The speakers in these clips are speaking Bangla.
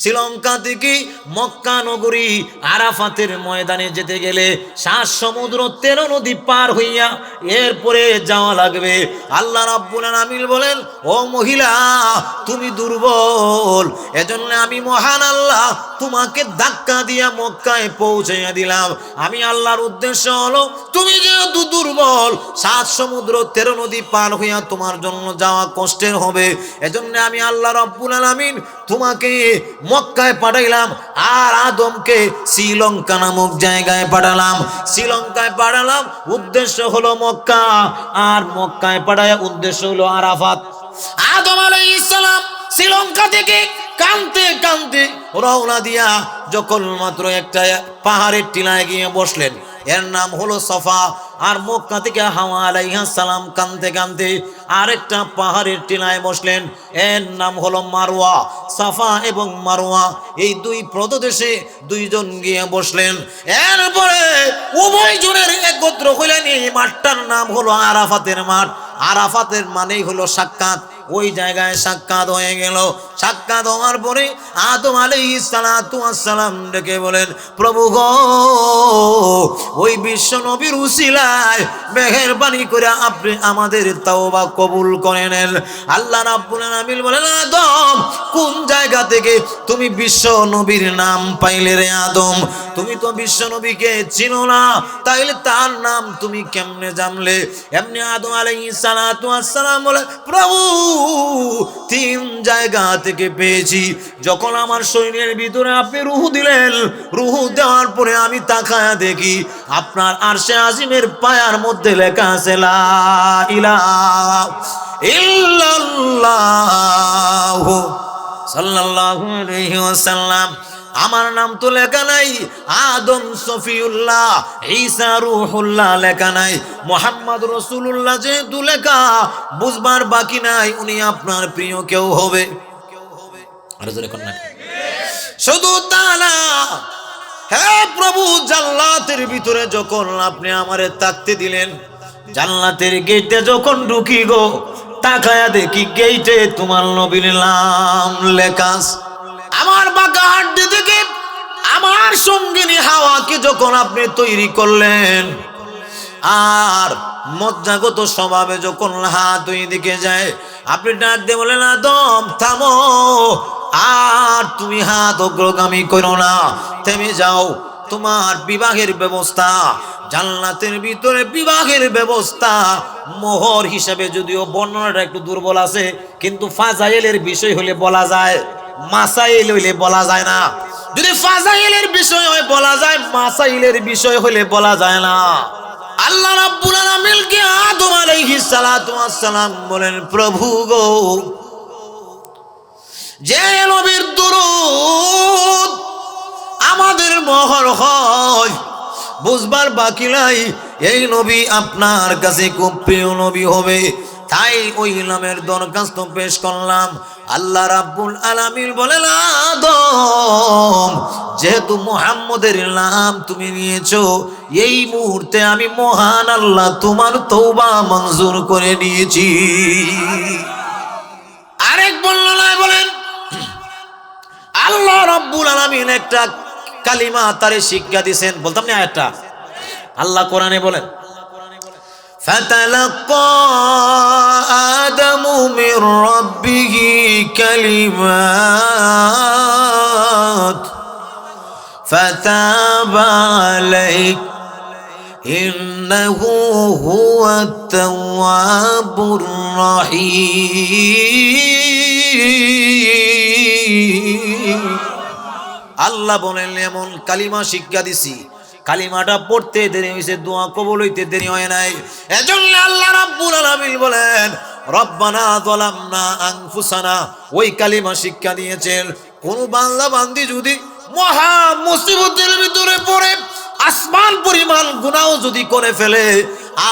শ্রীলঙ্কা থেকে মক্কা নগরী আরাফাতের ময়দানে যেতে গেলে সাত সমুদ্র তেরো নদী পার হইয়া এরপরে যাওয়া লাগবে। আল্লাহ রাব্বুল আলামিন বলেন, ও মহিলা, তুমি দুর্বল। এজন্য আমি মহান আল্লাহ তোমাকে ধাক্কা দিয়া মক্কায় পৌঁছাইয়া দিলাম। আমি আল্লাহর উদ্দেশ্য হলো, তুমি যেহেতু দুর্বল, সাত সমুদ্র তেরো নদী পার হইয়া তোমার জন্য যাওয়া কষ্টের হবে। এজন্য আমি আল্লাহ রব্বুল আলামিন তোমাকে মক্কায় পাঠাইলাম আর আদমকে শ্রীলঙ্কা নামক জায়গায় পাঠালাম। শ্রীলঙ্কায় পাঠালাম, উদ্দেশ্য হলো মক্কা। আর মক্কায় পাঠায় উদ্দেশ্য হলো আরাফাত। আদম আলাই ইসলাম শ্রীলঙ্কা থেকে কানতে কানতে রওনা দিয়া যখন মাত্র একটা পাহাড়ের টিলায় গিয়ে বসলেন, এর নাম হলো সফা। আর মক্কা থেকে হাওয়া আলাইহা সালাম কানতে কানতে আরেকটা পাহাড়ের টিলায় বসলেন, এর নাম হলো মারোয়া সাফা এবং মারোয়া এই দুই প্রদেশে দুইজন গিয়ে বসলেন। এরপরে উভয় জনের একত্র হইলেন, এই মাঠটার নাম হলো আরাফাতের মাঠ। আরাফাতের মানেই হলো সাক্ষাৎ। ওই জায়গায় সাক্ষাৎ হয়ে গেল। সাক্ষাৎ হওয়ার পরে আদম আলাই সালাম ডেকে বলেন, প্রভু গো, ওই বিশ্ব নবীর উসিলায় মেহেরবানি করে আপনি আমাদের তাওবা কবুল করে নেন। আল্লাহ আলামিন বলেন, আদম, কোন জায়গা থেকে তুমি বিশ্ব নবীর নাম পাইলে রে আদম? তুমি তো বিশ্ব নবীকে চিনো না, তাইলে তার নাম তুমি কেমনে জানলে? এমনি আদম আলাইহিস সালাতু আসসালাম বলে প্রভু তিন জায়গা থেকে পেয়েছি। যখন আমার শরীরের ভিতরে আপনি রুহু দিলেন, রুহু দেওয়ার পরে আমি তাকায়া দেখি, আপনার আরশে আজিমের পায়ার মধ্যে লেখা আছে, লা ইলাহা ইল্লাল্লাহ সাল্লাল্লাহু আলাইহি ওয়াসাল্লাম। আমার নাম তো লেখা নাই। আদম সফিউল্লাহ, ঈসা রুহুল্লাহ লেখা নাই। মোহাম্মদ রসুল্লাহ যেহেতু লেখা, বুঝবার বাকি নাই, উনি আপনার প্রিয় কেউ হবে। শুধু তা না, হে প্রভু, জান্নাতের ভিতরে যখন আপনি আমারে তাকতে দিলেন, জান্নাতের গেটে যখন ঢুকি গো, তাকায়া দেখি গেইটে তোমার নবীর নাম লেখাস আমার বাঁকা হাড্ডি থেকে আমার সঙ্গিনী হাওয়াকে যখন আপনি তৈরি করলেন, আর মজ্জাগত স্বভাবে যখন হাত দুই দিকে যায়, আপনি ডাক দিয়ে বলেন আদম, থামো, আর তুমি হাত অগ্রগামী করো না, থেমে যাও, তোমার বিবাহের ব্যবস্থা, জান্নাতের ভিতরে বিবাহের ব্যবস্থা, মোহর হিসাবে যদিও বর্ণনাটা একটু দুর্বল আছে, কিন্তু ফাজাইলের বিষয় হলে বলা যায় মাসাইল হইলে বলা যায় না। যদি ফাজাইলের বিষয় হয়, বলা যায় মাসাইলের বিষয় হলে বলা যায় না। আল্লাহ রাব্বুল আদম আলাইহিস সালাতু বলেন, প্রভু গো, যে নবীর দুরূদ আমাদের মহর হয়, বুঝবার বাকি নাই, এই নবী আপনার কাছে খুব প্রিয় নবী হবে। তাই ওই নামের দরখাস্ত পেশ করলাম। আল্লাহ রাব্বুল আলামিন বলেন আদম যেহেতু মুহাম্মদের নাম তুমি নিয়েছো এই মুহূর্তে আমি মহান আল্লাহ তোমার তৌবা মঞ্জুর করে নিয়েছি আরেক বর্ণনায় বলেন আল্লাহ রাব্বুল আলামিন একটা কালিমা তারে শিক্ষা দিয়েছেন বলতাম না একটা আল্লাহ কোরআনে বলেন فتلقى آدم من ربه كلمات فتاب عليه إنه هو التواب الرحيم আল্লাহ বলেন এমন কালিমা শিক্ষা দিছি কালিমাটা পড়তে দেরি হয়েছে দোয়া কবল হইতে দেরি হয় নাই। এজন্য আল্লাহ রাব্বুল আলামিন বলেন, রব্বানা যালামনা আনফুসানা। ওই কালিমা শিক্ষা দিয়েছেন। কোন বান্দা বান্দি যদি মহা মুসিবতের ভিতরে পড়ে, আসমান পরিমাণ গুনাহ যদি করে ফেলে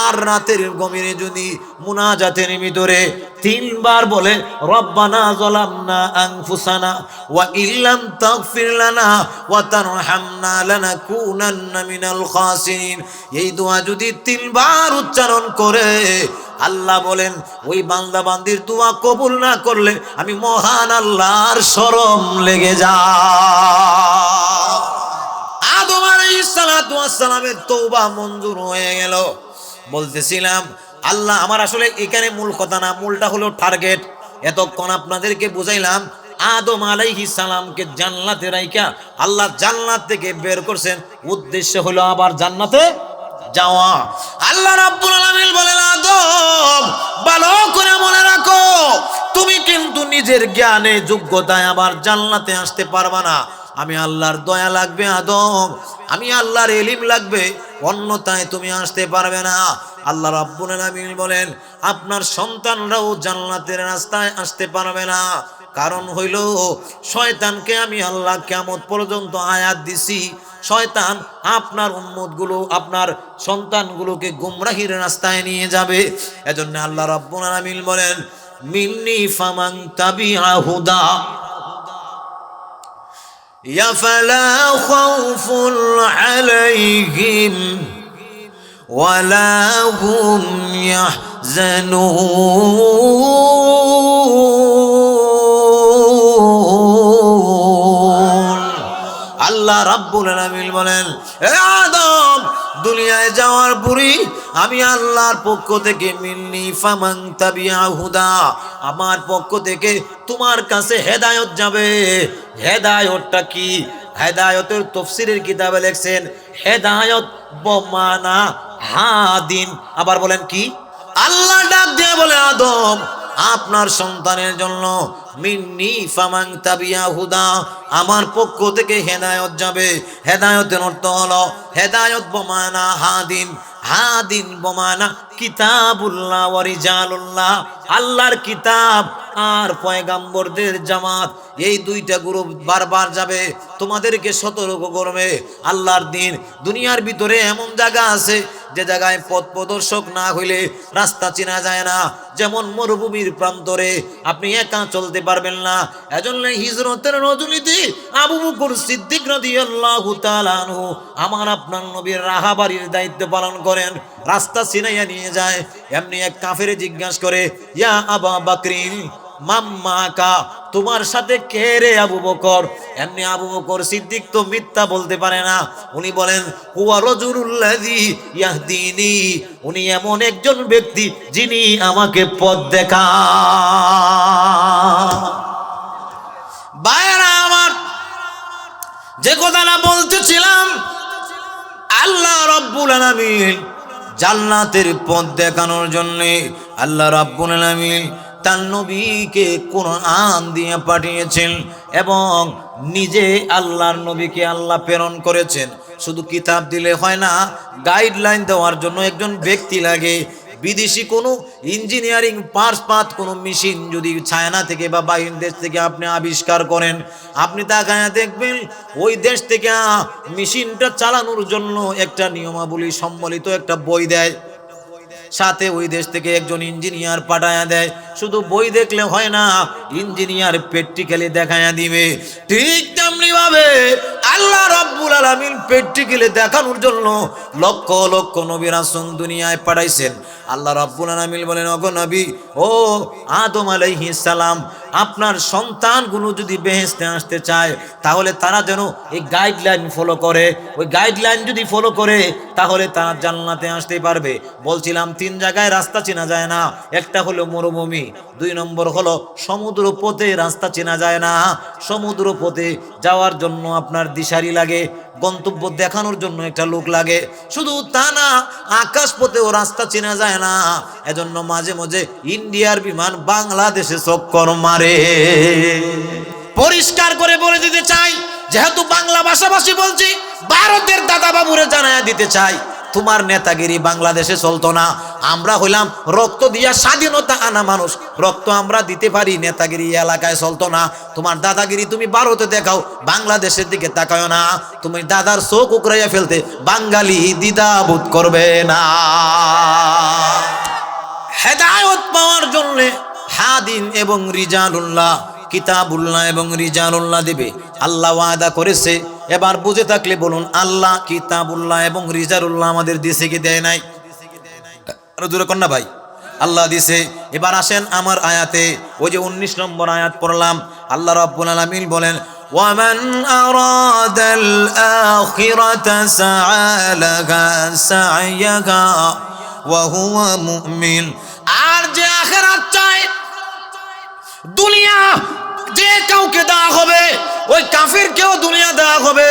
আর রাতের গমিরে যদি মুনাজাতের ভিতরে তিনবার বলে, রব্বানা যালামনা আনফুসানা ওয়া ইল্লাম তাগফির লানা ওয়া তারহামনা লানাকুনান্না মিনাল খাসিরিন। এই দোয়া যদি তিনবার উচ্চারণ করে, আল্লাহ বলেন, ওই বান্দা বান্দির দোয়া কবুল না করলে আমি মহান আল্লাহর শরম লেগে যা। আদম আলাইহিস সালাতু ওয়াস সালামের তওবা মঞ্জুর হয়ে গেল। বলতেছিলাম, আল্লাহ, আমার আসলে এখানে মূল কথা না, মূলটা হলো টার্গেট এতক্ষণ আপনাদেরকে বুঝাইলাম, আদম আলাইহিস সালামকে জান্নাতে রাইকা আল্লাহ জান্নাত থেকে বের করছেন। উদ্দেশ্য হলো আবার জান্নাতে যাওয়া। আল্লাহ রাব্বুল আলামিন বলেন, আদম, ভালো করে মনে রাখো, তুমি কিন্তু নিজের জ্ঞানে, যোগ্যতায় আবার জান্নাতে আসতে পারবা না। আমি আল্লাহর দয়া লাগবে আদম আমি আল্লাহর এলিম লাগবে অন্যতায় তুমি আসতে পারবে না। আল্লাহ রাব্বুল আলামিন বলেন, আপনার সন্তানরাও জান্নাতের রাস্তায় আসতে পারবে না। কারণ হইল, শয়তানকে আমি আল্লাহ কেমন পর্যন্ত আয়াত দিছি। শয়তান আপনার উম্মতগুলো, আপনার সন্তানগুলোকে গুমরাহির রাস্তায় নিয়ে যাবে। এজন্য আল্লাহ রাব্বুল আলামিন বলেন, মিন্নি ফামান তাবিআ হুদা। يا فلا خوف عليهم ولا هم يحزنون. আল্লাহ রাব্বুল আলামিন বলেন হে আদম, দুনিয়ায় যাওয়ার পরই আমি আল্লাহর পক্ষ থেকে মিন্নি ফামান তাবিয়া হুদা, আমার পক্ষ থেকে তোমার কাছে হেদায়ত যাবে। হেদায়তটা কি? হেদায়তের তফসিরের কিতাবে লেখছেন, হেদায়ত বমানা হাদিন। আবার বলেন কি? আল্লাহ ডাক দিয়ে বলে, আদম আপনার সন্তানের জন্য মিন্নি ফামাং তাবিয়া হুদা, আমার পক্ষ থেকে হেদায়ত যাবে। হেদায়তের অর্থ হলো, হেদায়ত বমানা হাদিন হাদিন বমানা কিতাবুল্লাহ ওয়ারিজালুল্লাহ আল্লাহর কিতাব আর পয়গাম্বরদের জামাত, এই দুইটা গ্রুপ বারবার যাবে। তোমাদেরকে সতর্ক করবে। আল্লাহর দিন দুনিয়ার ভিতরে এমন জায়গা আছে যে জায়গায় পথ প্রদর্শক না হইলে রাস্তা চেনা যায় না। যেমন মরুভূমির প্রান্তরে আপনি একা চলতে পারবেন না। এজন্য হিজরতের রজনীতি আবু বকর সিদ্দিক রাদিয়াল্লাহু তাআলা আনহু আমার আপনার নবীর রাহাবাড়ির দায়িত্ব পালন করেন। রাস্তা চিনাইয়া নিয়ে যায়। এমনি এক কাফেরে জিজ্ঞাসা করে, ইয়া আবা বাকরিন মাম্মাকা তোমার সাথে কে রে আবু বকর? এমনি আবু বকর সিদ্দিক তো মিথ্যা বলতে পারে না। উনি বলেন, হুয়া রজুলুল্লাযী ইয়াহদিনি। উনি এমন একজন ব্যক্তি যিনি আমাকে পথ দেখা বাইরা আমার, যে কথাটা বলতেছিলাম, আল্লাহ রব্বুল আলামিন জান্নাতের পথ দেখানোর জন্য, আল্লাহ রাব্বুল আলামিন তার নবীকে কোরআন দিয়ে পাঠিয়েছেন এবং নিজে আল্লাহর নবীকে আল্লাহ প্রেরণ করেছেন। শুধু কিতাব দিলে হয় না গাইডলাইন দেওয়ার জন্য একজন ব্যক্তি লাগে। বিদেশি কোনো ইঞ্জিনিয়ারিং পার্স পাত কোনো মেশিন যদি চায়না থেকে বা বাইরের দেশ থেকে আপনি আবিষ্কার করেন, আপনি তাকায় দেখবেন, ওই দেশ থেকে মেশিনটা চালানোর জন্য একটা নিয়মাবলী সম্বলিত একটা বই দেয়। সাথে ওই দেশ থেকে একজন ইঞ্জিনিয়ার পাঠায়া দেয়। শুধু বই দেখলে হয় না, ইঞ্জিনিয়ার প্র্যাকটিক্যালি দেখায়া দিবে। ঠিক তেমনি ভাবে আল্লাহ রাব্বুল আলামিন প্র্যাকটিক্যালি দেখানোর জন্য লক্ষ লক্ষ নবী রাসূল দুনিয়ায় পাঠাইছেন। আল্লাহ রাব্বুল আলামিন বলেন ওগো নবী, ও আদম আলাইহিস সালাম আপনার সন্তানগুলো যদি বেহেস্তে আসতে চায়, তাহলে তারা যেন এই গাইডলাইন ফলো করে। ওই গাইডলাইন যদি ফলো করে, তাহলে তারা জান্নাতে আসতে পারবে। বলছিলাম, তিন জায়গায় রাস্তা চেনা যায় না। একটা হলো মরুভূমি, দুই নম্বর হলো সমুদ্র পথে রাস্তা চেনা যায় না। সমুদ্র পথে যাওয়ার জন্য আপনার দিশারি লাগে, গন্তব্য দেখানোর জন্য একটা লোক লাগে। শুধু তা না আকাশ পথেও রাস্তা চেনা যায় না। এজন্য মাঝে মাঝে ইন্ডিয়ার বিমান বাংলাদেশে চক্কর মারে। পরিষ্কার করে বলে দিতে চাই, যেহেতু বাংলা ভাষাভাষী বলছি, ভারতের দাদা বাবুরে জানায় দিতে চাই, তোমার নেতাগিরি বাংলাদেশে চলতো না। আমরা হইলাম রক্ত দিয়া স্বাধীনতা আনা মানুষ। রক্ত আমরা দিতে পারি, নেতাগিরি এলাকায় চলতো না। তোমার দাদাগিরি তুমি ভারতে দেখাও, বাংলাদেশের দিকে তাকায় না। তুমি দাদার চোখ উকরাইয়া ফেলতে বাঙালি দ্বিধাবোধ করবে না। হেদায়ত পাওয়ার জন্য হাদিন এবং রিজালুল্লাহ কিতাবুল্লাহ এবং রিজালুল্লাহ দেবে আল্লাহ ওয়াদা করেছে এবার বুঝে থাকলে বলুন আল্লাহ কিতাবুল্লাহ এবং রিজালুল্লাহ আমাদের দেশে কি দেয় নাই আরো জোরে কন্যা ভাই আল্লাহ দিছে এবার আসেন আমার আয়াতে ওই যে উনিশ নম্বর আয়াত পড়লাম আল্লাহ রাব্বুল আলামিন বলেন ومن أراد الآخرة سعى لها سعيها وهو مؤمن আর যে আখেরাত চায় দুনিয়া যে কাউকে দেওয়া হবে, ওই কাফিরকেও দুনিয়া দেওয়া হবে,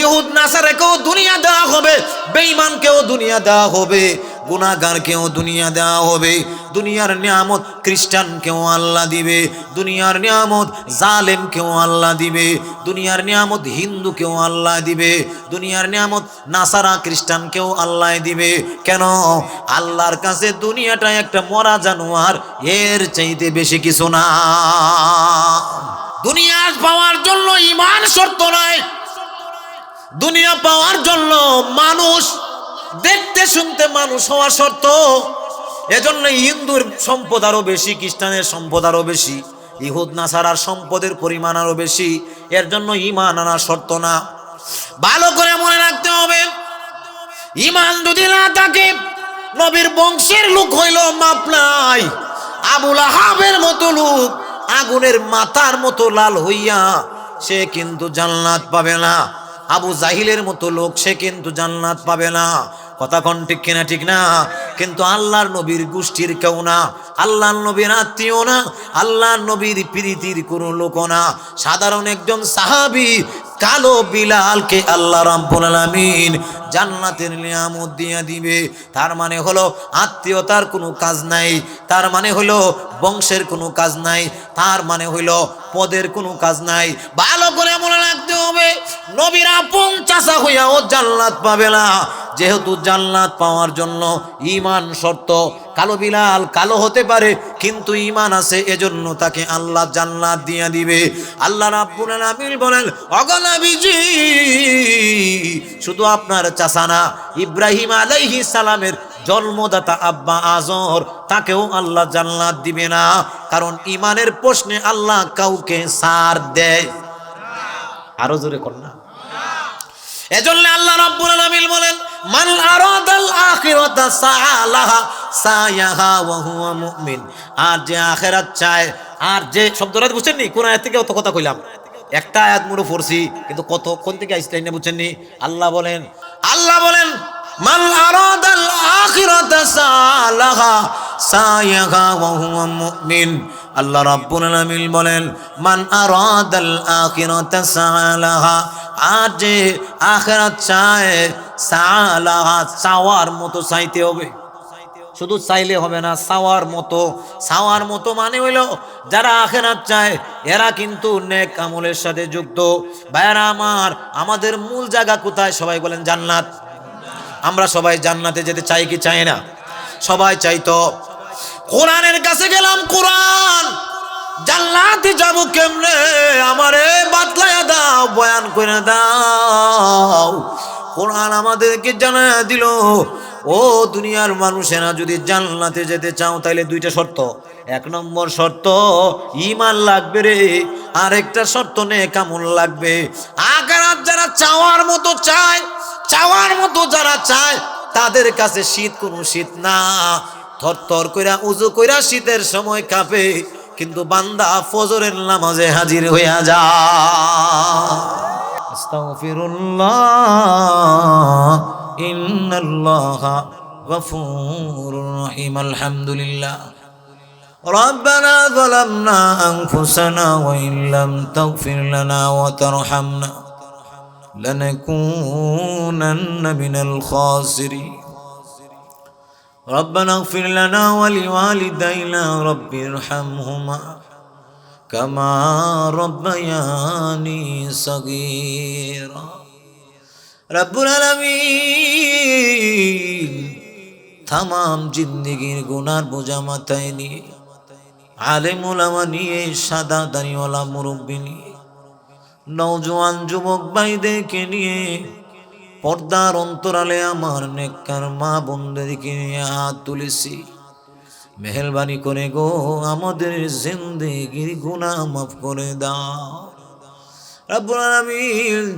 ইহুদ, নাসারেকেও দুনিয়া দেওয়া হবে, বেঈমানকেও দুনিয়া দেওয়া হবে, গুনাহগারকেও দুনিয়া দেওয়া হবে। দুনিয়ার নিয়ামত খ্রিস্টানকেও আল্লাহ দিবে, দুনিয়ার নিয়ামত জালেমকেও আল্লাহ দিবে, দুনিয়ার নিয়ামত হিন্দুকেও আল্লাহ দিবে, দুনিয়ার নিয়ামত নাসারা খ্রিস্টানকেও আল্লাহ দিবে। কেন? আল্লাহর কাছে দুনিয়াটা একটা মরা জানোয়ার, এর চাইতে বেশি কিছু না। দুনিয়া পাওয়ার জন্য ইমান শর্ত নয়। দুনিয়া পাওয়ার জন্য মানুষ দেখতে শুনতে মানুষ হওয়া শর্ত। এজন্য হিন্দুর সম্পদ আরও বেশি, খ্রিস্টানের সম্পদ আরও বেশি, ইহুদ, নাসারার সম্পদের পরিমাণ আরও বেশি, এর জন্য ইমান আনা শর্ত না। ভালো করে মনে রাখতে হবে ইমান যদি না থাকে, নবীর বংশের লোক হইল মাপ নাই আবুল আহাবের মতো লোক, আগুনের মাথার মতো লাল হইয়া সে কিন্তু জান্নাত পাবে না। আবু জাহিলের মতো লোক সে কিন্তু জান্নাত পাবে না। কথা কোন ঠিক কিনা ঠিক না, কিন্তু আল্লাহর নবীর গোষ্ঠীর কেউ না, আল্লাহর নবীর আত্মীয় না, আল্লাহর নবীর প্রীতির কোনো লোক না। সাধারণ একজন সাহাবি কালো বিলালকে আল্লাহ রাব্বুল আলামিন জান্নাতের নিয়ামত দিয়া দিবে। তার মানে হলো আত্মীয়তার কোনো কাজ নাই, তার মানে হলো বংশের কোনো কাজ নাই, তার মানে হইল পদের কোনো কাজ নাই। ভালো করে মনে রাখতে হবে নবীর আপন চাষা হইয়া ও জান্নাত পাবে না। যেহেতু জান্নাত পাওয়ার জন্য ইমান শর্ত, কালো বিলাল কালো হতে পারে, কিন্তু ইমান আছে, এজন্য তাকে আল্লাহ জান্নাত দিয়া দিবে। আল্লাহ রাব্বুল বলেন অগলাবিজি শুধু আপনার চাচানা ইব্রাহিম আলাইহিস সালামের জন্মদাতা আব্বা আজর তাকেও আল্লাহ জান্নাত দিবে না। কারণ ইমানের প্রশ্নে আল্লাহ কাউকে সার দেয় আরও জোরে না। এজন্য আল্লাহ রাব্বুল আলামিন বলেন, মান আরাদাল আখিরাতা সাআলাহা সায়াহা ওয়া হুয়া মুমিন। আর যে আখিরাত চায়, আর যে শব্দটা বুঝছেন নি কোন আয়াত থেকে অত কথা কইলাম। একটা আয়াত মুড়ো পড়ছি কিন্তু কত, কোন থেকে আইসলাই না বুঝছেন নি আল্লাহ বলেন আল্লাহ বলেন, মান আরাদাল আখিরাতা সাআলাহা সায়াহা ওয়া হুয়া মুমিন। আল্লাহ রাব্বুল আলামিন বলেন, মান আরাদাল আখিরাতা সাআলাহা যে আখেরাত চায় সালাহা চাওয়ার মতো চাইতে হবে। শুধু চাইলে হবে না, সাওয়ার মতো। সাওয়ার মতো মানে হইল, যারা আখেরাত চায়, এরা কিন্তু নেক আমলের সাথে যুক্ত। ভাইয়ারা আমার, আমাদের মূল জায়গা কোথায়? সবাই বলেন জান্নাত। আমরা সবাই জান্নাতে যেতে চাই কি চাই না? সবাই চাইতো, কোরআনের কাছে গেলাম কোরআন। জান্নাতে যাব কেমনে? আমারে বাতলায়া দাও, বয়ান করে দাও। কোরআন আমাদেরকে জানা দিল, ও দুনিয়ার মানুষেরা, যদি জান্নাতে যেতে চাও তাহলে দুইটা শর্ত। এক নম্বর শর্ত ইমান লাগবে রে। আরেকটা শর্ত নে কেমন লাগবে। আগারাত যারা চাওয়ার মতো চায়, চাওয়ার মতো যারা চায়, তাদের কাছে শীত কোনো শীত না। থর থর কইরা উজু কইরা শীতের সময় কাঁপে। কিন্তু বান্দা ফজরের নামাজে হাজির হইয়া যা আস্তাগফিরুল্লাহ ইন্নাল্লাহ গফুরুর রহিম আলহামদুলিল্লাহ ربنا ظلمنا أنفسنا وإن لم تغفر لنا وترحمنا لنكونن من الخاسرين ربنا اغفر لنا ولوالدينا رب ارحمهما كما ربياني صغيرا رب العالمين তাম জিন্দিগির গুনার বোঝা মাথায় নিয়ে আলেম ওলামা নিয়ে সাদা দাড়িওয়ালা মুরব্বী নিয়ে নৌজওয়ান যুবক ভাইদেরকে নিয়ে পর্দার অন্তরালে আমার নেককার মা বোনদেরকে নিয়ে হাত তুলেছি। মেহরবানি করে গো, আমাদের জিন্দেগির গুনাহ মাফ করে দাও। রব্বুল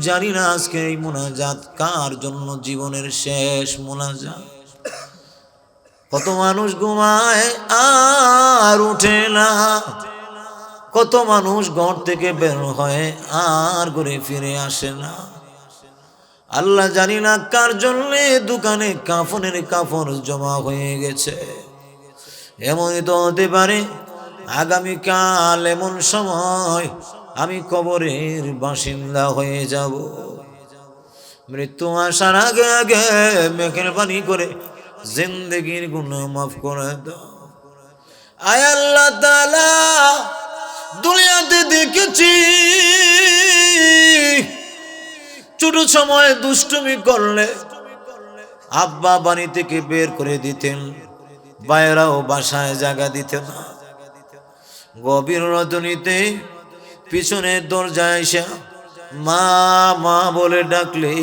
জানি না আজকে এই মোনাজাত কার জন্য জীবনের শেষ মোনাজাত। কত মানুষ ঘুমায় আর উঠে না। কত মানুষ ঘর থেকে বের হয় আর ঘুরে ফিরে আসে না। আল্লাহ জানি না কার জন্যে দোকানে কাফনের কাফন জমা হয়ে গেছে। এমনই তো হতে পারে, আগামীকাল এমন সময় আমি কবরের বাসিন্দা হয়ে যাব। মৃত্যু আসার আগে আগে মেঘের পানি করে জিন্দগির গুণ মাফ করে দাও। আল্লাহ তাআলা, দুনিয়াতে দেখেছি ছোট সময় দুষ্টুমি করলে আব্বা বাড়ি থেকে বের করে দিতেন। বাইরাও বাসায় জায়গা দিতেন না। গভীর রজনীতে পিছনের দরজায় এসে মা মা বলে ডাকলে।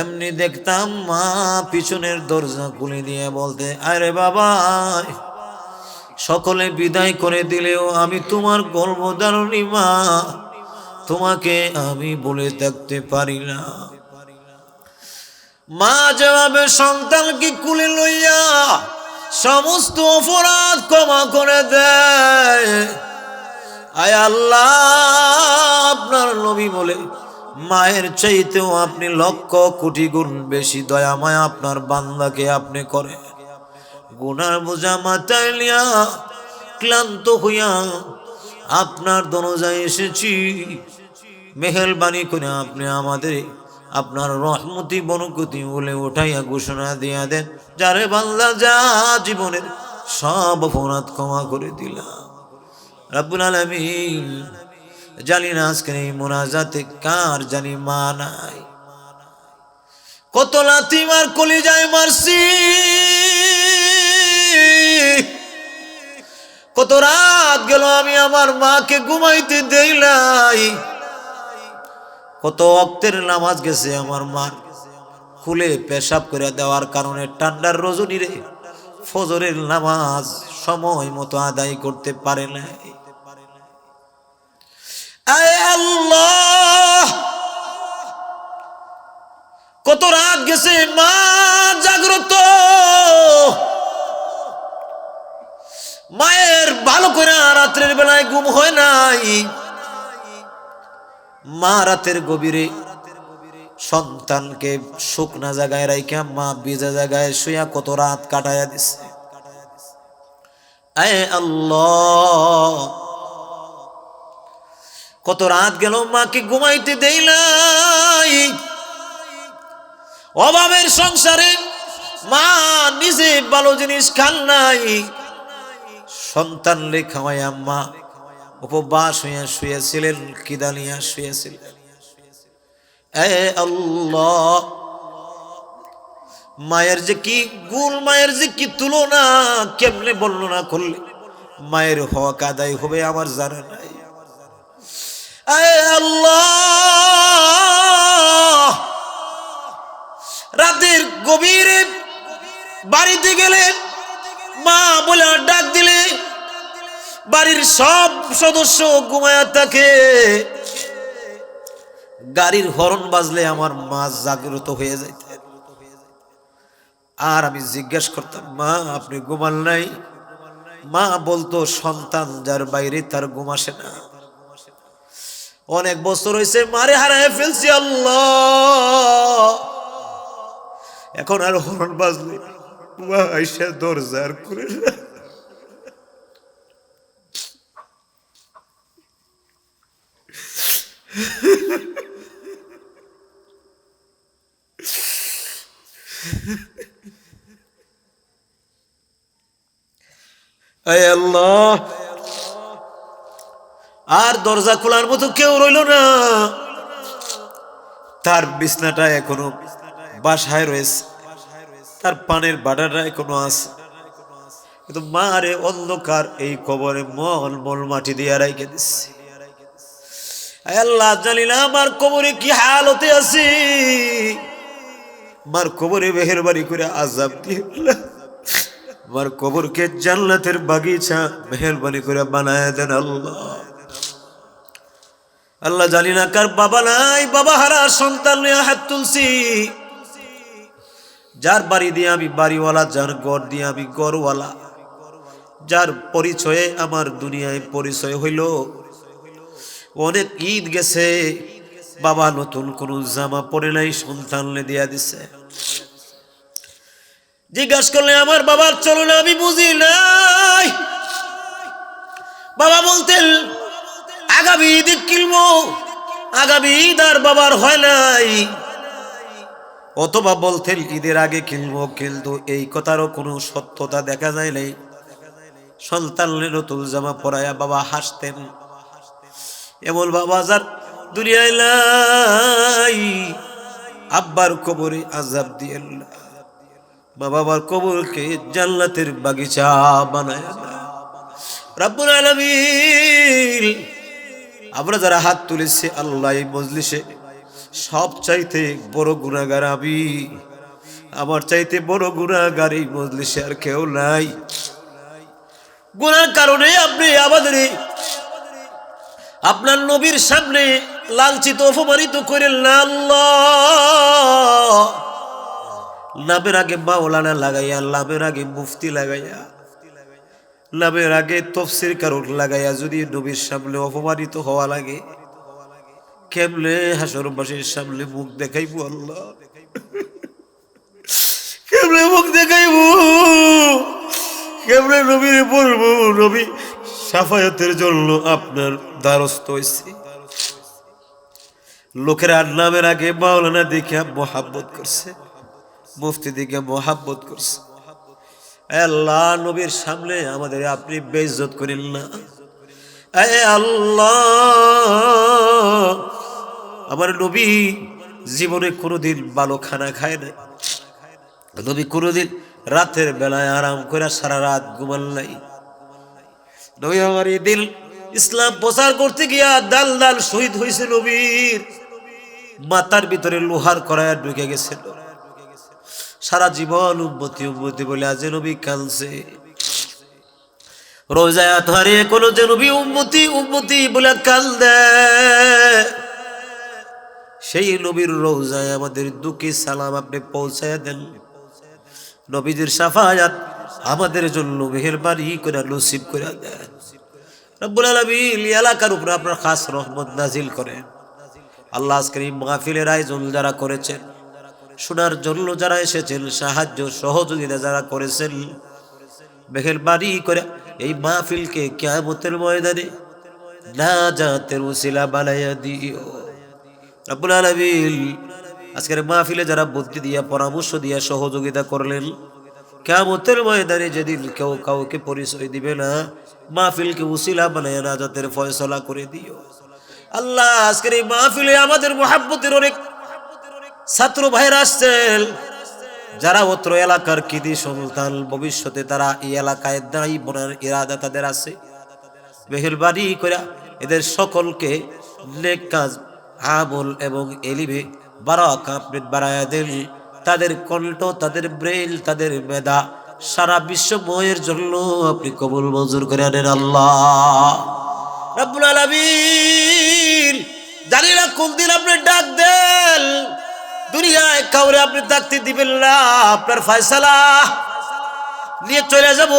এমনি দেখতাম মা পিছনের দরজা খুলে দিয়ে বলতে, আরে বাবা, সকলে বিদায় করে দিলেও আমি তোমার গর্ভধারণী মা। তোমাকে আমি বলে থাকতে পারি না। মা যেভাবে সন্তানকে কুলে লইয়া সমস্ত অপরাধ ক্ষমা করে দেয়। আয় আল্লাহ, আপনার নবী বলে, মায়ের চাইতেও আপনি লক্ষ কোটি গুণ বেশি দয়াময় আপনার বান্দাকে আপনি করে গুনার বোঝা মাথায় লিয়া ক্লান্ত হইয়া আপনার দনজায় এসেছি। মেহেরবানি করে আপনি আমাদের আপনার রহমতি বনকতি বলে উঠাইয়া ঘোষণা দিয়া দেন। যারে বাংলা যা জীবনের সব অপরাধ ক্ষমা করে দিলাম রাব্বুল আলামিন জানি না আজকের এই মোনাজাতে কার জানি মা নাই। কত লাথি মার কলিজায় মারছি। কত রাত গেল আমি আমার মাকে ঘুমাইতে দেই নাই। কত অক্তের নামাজ গেছে আমার মার। খুলে পেশাব করে দেওয়ার কারণে ঠান্ডার রজনী রে, ফজরের নামাজ সময় মতো আদায় করতে পারে আল্লাহ! কত রাত গেছে মা, জাগ্রত। মায়ের ভালো করে রাত্রের বেলায় ঘুম হয় নাই। মা রাতের গভীরে সন্তানকে শুকনা জায়গায় রাইখা, মা ভিজা জায়গায় শুয়া কত রাত কাটাইয়া দিছে। কত রাত গেল মাকে ঘুমাইতে দেই নাই। অভাবের সংসারে মা নিজে ভালো জিনিস খান নাই। সন্তান রে খাওয়াই আম্মা। উপবাস হইয়া শুয়েছিলেন কিদানিয়া শুয়েছিলেন। এ আল্লাহ, মায়ের যে কি গুল মায়ের যে কি তুলনা, কেমনে বর্ণনা করলে? মায়ের হক আদায় হবে আমার জানা নাই। আল্লাহ, রাতের গভীরে বাড়িতে গেলে মা বলে ডাক দিলে বাড়ির সব সদস্য ঘুমায়া থাকে। গাড়ির হরন বাজলে আমার মা জাগ্রত হয়ে যাইতেন আর আমি জিজ্ঞেস করতাম, মা, আপনি ঘুমাল নাই? মা বলতো, সন্তান যার বাইরে তার ঘুম আসে না। অনেক বছর হয়েছে মারে হারায় ফেলছি আল্লাহ। এখন আর হরন বাজলে মা আইসা দরজার করে আল্লাহ আর দরজা খোলার মতো কেউ রইল না তার বিছনাটা এখনও বাসায় রয়েছে তার পানের বাটাটা এখনও আছে। কিন্তু মারে অন্ধকার এই কবরে মল মল মাটি দিয়ে রাইখে দিচ্ছে আল্লাহ, জানি না আমার কবরে কি হালতে আছি। মার কবরে মেহরবানি করে আজাব দিয়ে আমার কবরকে জান্নাতের বাগিচা মেহরবানি করে বানায় দেন আল্লাহ। আল্লাহ জানি না কার বাবা নাই, বাবা হারা সন্তান হাত তুলছি। যার বাড়ি দিয়ে আমি বাড়িওয়ালা, যার গড় দিয়ে আমি গড়ওয়ালা যার পরিচয়ে আমার দুনিয়ায় পরিচয় হইল। অনেক ঈদ গেছে, বাবা নতুন কোন জামা পরে নাই সন্তানলে দিয়া দিছে। জিজ্ঞাসা করলে, আমার বাবার চলুন আমি বুঝি নাই। বাবা বলতেন, আগামী ঈদ কিনবো, আগামী ঈদ আর বাবার হয় নাই। অথবা বলতেন, ঈদের আগে কিনবো। কিন্তু এই কথারও কোনো সত্যতা দেখা যায় নাই। সন্তানের নতুন জামা পরায়া বাবা হাসতেন। এমন বাবা যার দুনিয়ায় আব্বার কবরে আজাব দিয়ে বাবার কবরকে জান্নাতের বাগিচা বানায় রাব্বুল আলামিন, আমরা যারা হাত তুলেছি আল্লাহ এই মজলিসে সব চাইতে বড় গুণাগার আমি। আমার চাইতে বড় গুণাগার এই মজলিসে আর কেউ নাই। গুণার কারণে আপনি আমাদের আপনার নবীর সামনে লাঞ্ছিত, অপমানিত করেন না আল্লাহ। নামের আগে মাওলানা লাগাইয়া, নামের আগে মুফতি লাগাইয়া, নামের আগে তফসির কারণ লাগাইয়া যদি নবীর সামনে অপমানিত হওয়া লাগে কেমনে হাসরবাসীর সামনে মুখ দেখাইব আল্লাহ। কেমনে মুখ দেখাইব। কেমনে নবীর বলব, নবী সাফায়তের জন্য আপনার দ্বারস্থ হয়েছি লোকেরা নামের আগে মাওলানা দেখে মোহাব্বত করছে, মুফতি দিকে মোহাব্বত করছে। আল্লাহ, নবীর সামনে আমাদের আপনি বেইজ্জত করেন না। আল্লাহ আমার নবী জীবনে কোনোদিন ভালো খানা খায় না নবী কোনোদিন রাতের বেলায় আরাম করে সারা রাত ঘুমান নাই। নবী আমার এই দিল ইসলাম প্রচার করতে গিয়া দাল দাল শহীদ হয়েছে নবীর। মাতার ভিতরে লোহার করায় ঢুকে গেছে সারা জীবন উন্মতি উন্মতি বলে আজ নবী কালছে রোজায় ধরে কোন যে নবী উন্মতি উন্মতি বলে কাল দেয় সেই নবীর রোজায় আমাদের দুঃখী সালাম আপনি পৌঁছায় দেন। নবীদের সাফায়াত আমাদের জন্য মেহেরবানি করে, নসিব করে দেন। রব্বুল আলামিন এলাকার উপরে আপনার খাস রহমত নাজিল করেন। আল্লাহ আজকের মাহফিলের আয়োজন যারা করেছেন, শোনার জন্য যারা এসেছেন, সাহায্য সহযোগিতা যারা করেছেন, মেহেরবানি করে এই মাহফিলকে কেয়ামতের ময়দানে না জাতের উসিলা বানাইয়া দিও। রব্বুল আলামিন আজকের মাহফিলে যারা বুদ্ধি দিয়া, পরামর্শ দিয়া সহযোগিতা করলেন কেমতের ময়দানে যেদিন কেউ কাউকে পরিচয় দিবে না, মাহফিলকে উসিলা বানায় না যাদের ফয়সলা করে দিও। আল্লাহ, আজকের এই মাহফিলে আমাদের মোহাব্বতের অনেক ছাত্র ভাইরা আসছেন, যারা অত্র এলাকার কৃতি সন্তান, ভবিষ্যতে তারা এই এলাকায় দাঁড়াই বোনার ইরাদা তাদের আছে। মেহরবানি করে এদের সকলকে নেক কাজ আমল এবং এলিভে বারাক আপনি বাড়ায় দেন। তাদের কণ্ঠ, তাদের ব্রেল তাদের মেধা সারা বিশ্বময়ের জন্য আপনি কবুল মঞ্জুর করে আনেন আল্লাহ। রাব্বুল আলামিন, জানি না কোন দিন আপনি ডাক দেন। দুনিয়ায় কাউরে আপনি ডাকতে দিবেন না। আপনার ফয়সালা নিয়ে চলে যাব,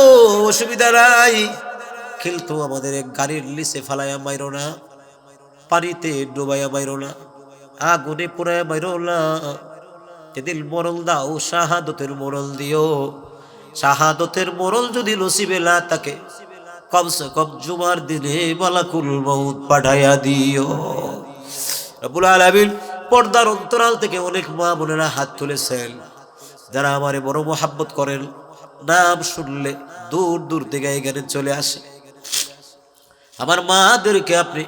অসুবিধা নাই। কিন্তু আমাদের গাড়ির লিসে ফালাইয়া মাইরো না। পানিতে ডুবাইয়া মাইরো না, আগুনে পুরায় মাইরো না। যেদিন মরল দাও, শাহাদতের মরল দিও। শাহাদতের মরল যদি নসিবে না তাকে কমসে কম জুমার দিনে মালাকুল মউত পাঠাইয়া দিও। রব্বুল আলামিন পর্দার অন্তরাল থেকে অনেক মা বোনেরা হাত তুলেছেন। যারা আমারে বড় মোহাব্বত করেন, নাম শুনলে দূর দূর থেকে এখানে চলে আসে। আমার মাদেরকে আপনি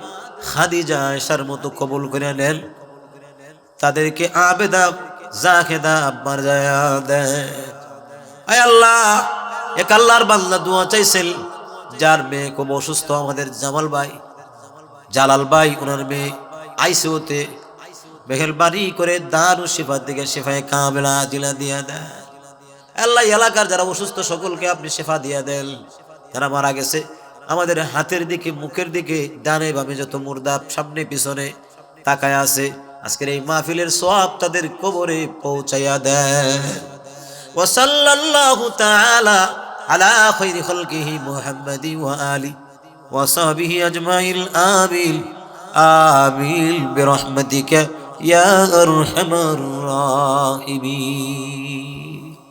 খাদিজা আয়সার মতো কবুল করে নেন। তাদেরকে আবেদা জাহেদা আব্বার জায়া দেন। আয় আল্লাহ, এক আল্লাহর বান্দা দোয়া চাইছেন, যার মেয়ে খুব অসুস্থ আমাদের জামাল ভাই। জালাল ভাই, ওনার মেয়ে আইসিওতে মেহেরবানি করে ও শেফার দিকে শেফায় কামেলা দিলা দিয়া দেন। আল্লাহ এলাকার যারা অসুস্থ, সকলকে আপনি শেফা দিয়া দেন। যারা মারা গেছে আমাদের হাতের দিকে, মুখের দিকে, ডানে বামে যত মুর্দা সামনে পিছনে তাকায় আছে, আজকের এই মাহফিলের সব তাদের কবরে পৌঁছাইয়া দেয়। ওসাল্লাল্লাহু তাআলা আলা খাইরি খালকিহি মুহাম্মাদি ওয়া আলি ওয়া সাহবিহি আজমাইল। আমিন। আমিন। বিরহমাতিকা। ইয়া আরহামার রাহিমিন।